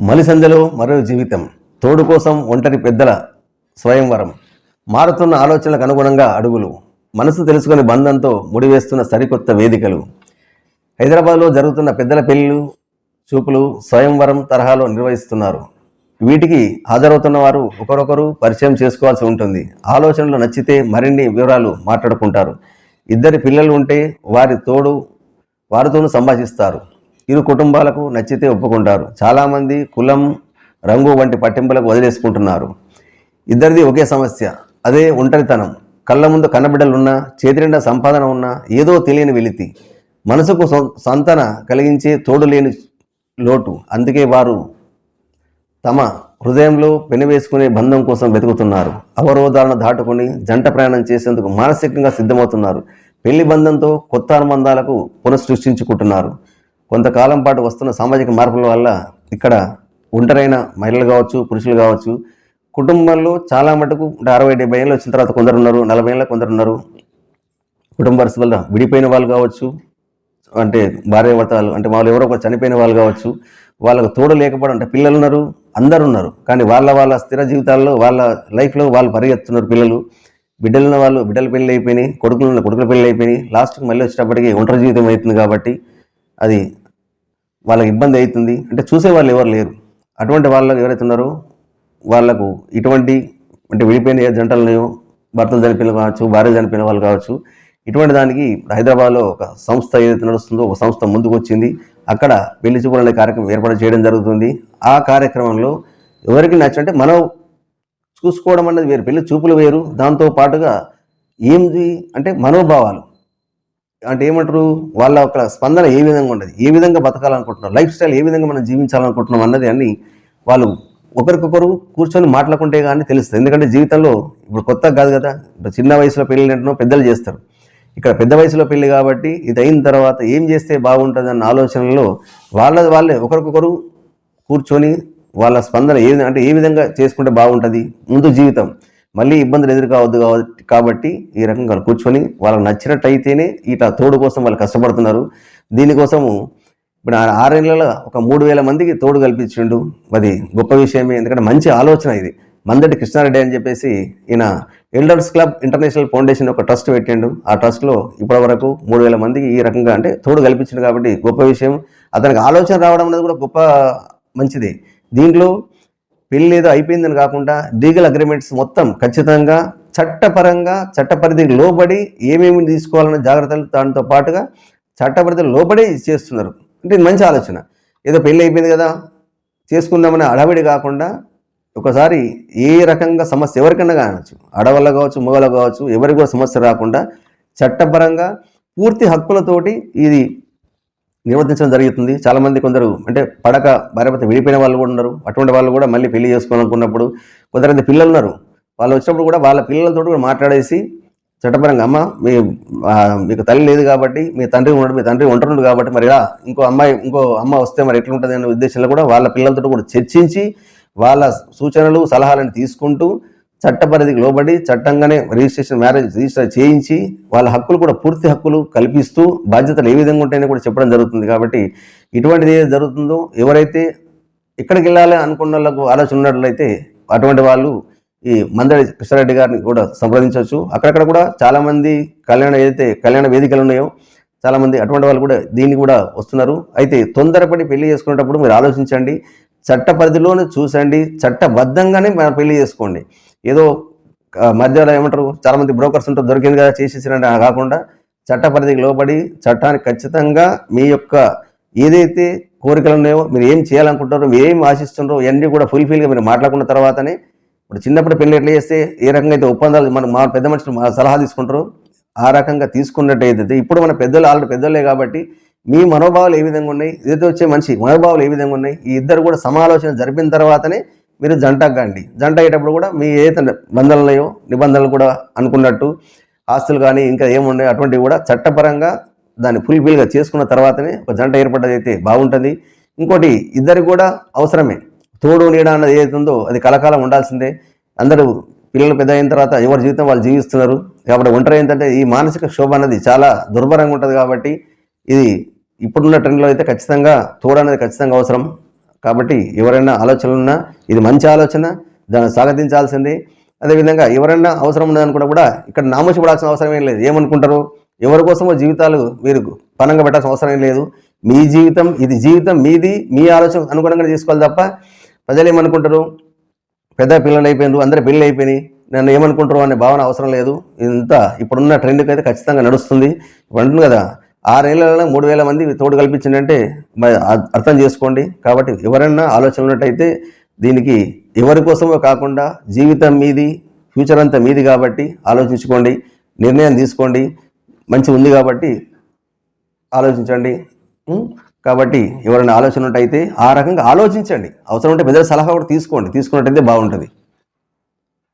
మలిసందలో మరో జీవితం. తోడు కోసం ఒంటరి పెద్దల స్వయంవరం. మారుతున్న ఆలోచనలకు అనుగుణంగా అడుగులు. మనసు తెలుసుకుని బంధంతో ముడివేస్తున్న సరికొత్త వేదికలు. హైదరాబాద్లో జరుగుతున్న పెద్దల పెళ్ళిళ్ళు చూపులు స్వయంవరం తరహాలో నిర్వహిస్తున్నారు. వీటికి హాజరవుతున్న వారు ఒకరొకరు పరిచయం చేసుకోవాల్సి ఉంటుంది. ఆలోచనలు నచ్చితే మరిన్ని వివరాలు మాట్లాడుకుంటారు. ఇద్దరి పిల్లలు ఉంటే వారి తోడు వారితోనూ సంభాషిస్తారు. ఇరు కుటుంబాలకు నచ్చితే ఒప్పుకుంటారు. చాలామంది కులం రంగు వంటి పట్టింపులకు వదిలేసుకుంటున్నారు. ఇద్దరిది ఒకే సమస్య. అదే ఒంటరితనం. కళ్ళ ముందు కన్నబిడ్డలున్నా చేతినిండా సంపాదన ఉన్నా ఏదో తెలియని వెలితి. మనసుకు సంతన కలిగించే తోడు లేని లోటు. అందుకే వారు తమ హృదయంలో పెనవేసుకునే బంధం కోసం వెతుకుతున్నారు. అవరోధాలను దాటుకొని జంట ప్రయాణం చేసేందుకు మానసికంగా సిద్ధమవుతున్నారు. పెళ్ళి బంధంతో కొత్త అనుబంధాలకు పునఃసృష్టించుకుంటున్నారు. కొంతకాలం పాటు వస్తున్న సామాజిక మార్పుల వల్ల ఇక్కడ ఒంటరైన మహిళలు కావచ్చు పురుషులు కావచ్చు కుటుంబంలో చాలా మటుకు అంటే అరవై డెబ్బై ఏళ్ళు వచ్చిన తర్వాత కొందరు ఉన్నారు నలభై ఏళ్ళ కొందరు ఉన్నారు. కుటుంబ వల్ల విడిపోయిన వాళ్ళు కావచ్చు అంటే భార్య భర్తలు అంటే వాళ్ళు ఎవరో చనిపోయిన వాళ్ళు కావచ్చు వాళ్ళకు తోడు లేకపోవడం అంటే పిల్లలు ఉన్నారు అందరు ఉన్నారు. కానీ వాళ్ళ వాళ్ళ స్థిర జీవితాల్లో వాళ్ళ లైఫ్లో వాళ్ళు పరిగెత్తున్నారు పిల్లలు. బిడ్డలు ఉన్న వాళ్ళు బిడ్డల పెళ్ళి అయిపోయినాయి కొడుకులు ఉన్న కొడుకుల పెళ్ళి అయిపోయినాయి. లాస్ట్కి మళ్ళీ వచ్చేటప్పటికి ఒంటరి జీవితం అవుతుంది కాబట్టి అది వాళ్ళకి ఇబ్బంది అవుతుంది. అంటే చూసే వాళ్ళు ఎవరు లేరు. అటువంటి వాళ్ళు ఎవరైతే ఉన్నారో వాళ్ళకు ఇటువంటి అంటే విడిపోయిన ఏ భర్తలు చనిపోయిన కావచ్చు భార్య చనిపోయిన వాళ్ళు కావచ్చు. ఇటువంటి దానికి హైదరాబాద్లో ఒక సంస్థ ఏదైతే నడుస్తుందో ఒక సంస్థ ముందుకు వచ్చింది. అక్కడ పెళ్ళి చూపులు అనే కార్యక్రమం ఏర్పాటు చేయడం జరుగుతుంది. ఆ కార్యక్రమంలో ఎవరికి నచ్చంటే మనం చూసుకోవడం అన్నది వేరు. పెళ్ళి చూపులు వేరు. దాంతో పాటుగా ఏంది అంటే మనోభావాలు. అంటే ఏమంటారు? వాళ్ళ ఒక స్పందన ఏ విధంగా ఉండదు. ఏ విధంగా బతకాలనుకుంటున్నారు లైఫ్ స్టైల్ ఏ విధంగా మనం జీవించాలనుకుంటున్నాం అన్నది అన్ని వాళ్ళు ఒకరికొకరు కూర్చొని మాట్లాడుకుంటే కానీ తెలుస్తుంది. ఎందుకంటే జీవితంలో ఇప్పుడు కొత్తగా కాదు కదా? ఇప్పుడు చిన్న వయసులో పెళ్ళి పెద్దలు చేస్తారు. ఇక్కడ పెద్ద వయసులో పెళ్ళి కాబట్టి ఇది అయిన తర్వాత ఏం చేస్తే బాగుంటుంది అన్న ఆలోచనలో వాళ్ళ వాళ్ళే ఒకరికొకరు కూర్చొని వాళ్ళ స్పందన ఏ అంటే ఏ విధంగా చేసుకుంటే బాగుంటుంది? ముందు జీవితం. మళ్ళీ ఇబ్బందులు ఎదురు కావద్దు కాబట్టి కాబట్టి ఈ రకంగా కూర్చొని వాళ్ళకి నచ్చినట్టు అయితేనే ఇట్లా తోడు కోసం వాళ్ళు కష్టపడుతున్నారు. దీనికోసము ఇప్పుడు ఆ ఆరేళ్ళలో ఒక మూడు వేల మందికి తోడు కల్పించిండు. అది గొప్ప విషయమే. ఎందుకంటే మంచి ఆలోచన ఇది. మందటి కృష్ణారెడ్డి అని చెప్పేసి ఈయన ఎల్డర్స్ క్లబ్ ఇంటర్నేషనల్ ఫౌండేషన్ ఒక ట్రస్ట్ పెట్టిండు. ఆ ట్రస్ట్లో ఇప్పటి వరకు మూడు వేల మందికి ఈ రకంగా అంటే తోడు కల్పించిండు కాబట్టి గొప్ప విషయం. అతనికి ఆలోచన రావడం అనేది కూడా గొప్ప మంచిది. దీంట్లో పెళ్ళి ఏదో అయిపోయిందని కాకుండా లీగల్ అగ్రిమెంట్స్ మొత్తం ఖచ్చితంగా చట్టపరంగా చట్ట పరిధికి లోబడి ఏమేమి తీసుకోవాలన్న జాగ్రత్తలు దానితో పాటుగా చట్ట లోబడే చేస్తున్నారు. అంటే ఇది మంచి ఆలోచన. ఏదో పెళ్ళి అయిపోయింది కదా చేసుకుందామనే అడవిడి కాకుండా ఒకసారి ఏ రకంగా సమస్య ఎవరికైనా కానొచ్చు. అడవల్లో కావచ్చు మొగలు కావచ్చు ఎవరికి కూడా సమస్య రాకుండా చట్టపరంగా పూర్తి హక్కులతోటి ఇది నిర్వర్తించడం జరుగుతుంది. చాలామంది కొందరు అంటే పడక భార్యభర్త విడిపోయిన వాళ్ళు కూడా ఉన్నారు. అటువంటి వాళ్ళు కూడా మళ్ళీ పెళ్ళి చేసుకోవాలనుకున్నప్పుడు కొంతమంది పిల్లలు ఉన్నారు. వాళ్ళు వచ్చినప్పుడు కూడా వాళ్ళ పిల్లలతో కూడా మాట్లాడేసి చట్టపరంగా అమ్మ మీ మీకు తల్లి లేదు కాబట్టి మీ తండ్రి ఉండడు మీ తండ్రి ఉంటున్నాడు కాబట్టి మరి ఇలా ఇంకో అమ్మాయి ఇంకో అమ్మ వస్తే మరి ఎట్లుంటుంది అనే ఉద్దేశంలో కూడా వాళ్ళ పిల్లలతో కూడా చర్చించి వాళ్ళ సూచనలు సలహాలను తీసుకుంటూ చట్ట పరిధికి లోబడి చట్టంగానే రిజిస్ట్రేషన్ మ్యారేజ్ రిజిస్టర్ చేయించి వాళ్ళ హక్కులు కూడా పూర్తి హక్కులు కల్పిస్తూ బాధ్యతలు ఏ విధంగా ఉంటాయని కూడా చెప్పడం జరుగుతుంది కాబట్టి ఇటువంటిది ఏది జరుగుతుందో ఎవరైతే ఎక్కడికి వెళ్ళాలి అనుకున్న వాళ్ళకు ఆలోచన ఉన్నట్లయితే అటువంటి వాళ్ళు ఈ మందడి కృష్ణారెడ్డి గారిని కూడా సంప్రదించవచ్చు. అక్కడక్కడ కూడా చాలామంది కళ్యాణ ఏదైతే కళ్యాణ వేదికలు ఉన్నాయో చాలామంది అటువంటి వాళ్ళు కూడా దీన్ని కూడా వస్తున్నారు. అయితే తొందరపడి పెళ్ళి చేసుకునేటప్పుడు మీరు ఆలోచించండి. చట్ట పరిధిలోనే చూసండి చట్టబద్ధంగానే మనం పెళ్ళి చేసుకోండి. ఏదో మధ్యలో ఏమంటారు చాలామంది బ్రోకర్స్ ఉంటారు దొరికింది కదా చేసేసినట్టు కాకుండా చట్ట పరిధికి లోబడి చట్టానికి ఖచ్చితంగా మీ యొక్క ఏదైతే కోరికలు ఉన్నాయో మీరు ఏం చేయాలనుకుంటారో మీరు ఏం ఆశిస్తున్నారో ఇవన్నీ కూడా ఫుల్ఫిల్గా మీరు మాట్లాడుకున్న తర్వాతనే ఇప్పుడు చిన్నప్పుడు పెళ్ళి ఎట్లా చేస్తే ఏ రకంగా అయితే ఒప్పందాలు మనం మా పెద్ద మనుషులు మా సలహా తీసుకుంటారో ఆ రకంగా తీసుకున్నట్టయితే ఇప్పుడు మన పెద్దలు ఆల్రెడీ పెద్దలే కాబట్టి మీ మనోభావాలు ఏ విధంగా ఉన్నాయి? ఎదుటి వచ్చే మనిషి మనోభావాలు ఏ విధంగా ఉన్నాయి? ఈ ఇద్దరు కూడా సమాలోచన జరిపిన తర్వాతనే మీరు జంట కండి. జంట అయ్యేటప్పుడు కూడా మీ ఏదైతే బంధనలయో నిబంధనలు కూడా అనుకున్నట్టు ఆస్తులు కానీ ఇంకా ఏమున్నాయో అటువంటివి కూడా చట్టపరంగా దాన్ని ఫుల్ఫిల్గా చేసుకున్న తర్వాతనే ఒక జంట ఏర్పడ్డదైతే అయితే బాగుంటుంది. ఇంకోటి ఇద్దరికి కూడా అవసరమే. తోడు నీడ అన్నది ఏదైతే ఉందో అది కలకాలం ఉండాల్సిందే. అందరూ పిల్లలు పెద్ద అయిన తర్వాత ఎవరి జీవితం వాళ్ళు జీవిస్తున్నారు. కాబట్టి ఒంటరి ఏంటంటే ఈ మానసిక క్షోభ అన్నది చాలా దుర్భరంగా ఉంటుంది కాబట్టి ఇది ఇప్పుడున్న ట్రెండ్లో అయితే ఖచ్చితంగా తోడు అనేది ఖచ్చితంగా అవసరం. కాబట్టి ఎవరైనా ఆలోచనలు ఉన్నా ఇది మంచి ఆలోచన దాన్ని స్వాగతించాల్సింది. అదేవిధంగా ఎవరైనా అవసరం ఉన్నదనుకున్నా కూడా ఇక్కడ నామోషపడాల్సిన అవసరం ఏం లేదు. ఏమనుకుంటారు? ఎవరి కోసమో జీవితాలు మీరు పనంగా పెట్టాల్సిన అవసరం ఏం లేదు. మీ జీవితం ఇది జీవితం మీది మీ ఆలోచన అనుగుణంగా చేసుకోవాలి తప్ప ప్రజలు ఏమనుకుంటారు? పెద్ద పిల్లలు అయిపోయినారు అందరూ పెళ్ళి అయిపోయినాయి నన్ను ఏమనుకుంటారు అనే భావన అవసరం లేదు. ఇంత ఇప్పుడున్న ట్రెండ్కి అయితే ఖచ్చితంగా నడుస్తుంది. ఇప్పుడు అంటుంది కదా ఆరు నెలలలో మూడు వేల మంది తోడు కల్పించిందంటే అర్థం చేసుకోండి. కాబట్టి ఎవరైనా ఆలోచన ఉన్నట్టయితే దీనికి ఎవరి కోసమో కాకుండా జీవితం మీది ఫ్యూచర్ అంతా మీది కాబట్టి ఆలోచించుకోండి. నిర్ణయం తీసుకోండి. మంచి ఉంది కాబట్టి ఆలోచించండి. కాబట్టి ఎవరైనా ఆలోచన ఉన్నట్టయితే ఆ రకంగా ఆలోచించండి. అవసరం ఉంటే పెద్ద సలహా కూడా తీసుకోండి. తీసుకున్నట్టయితే బాగుంటుంది.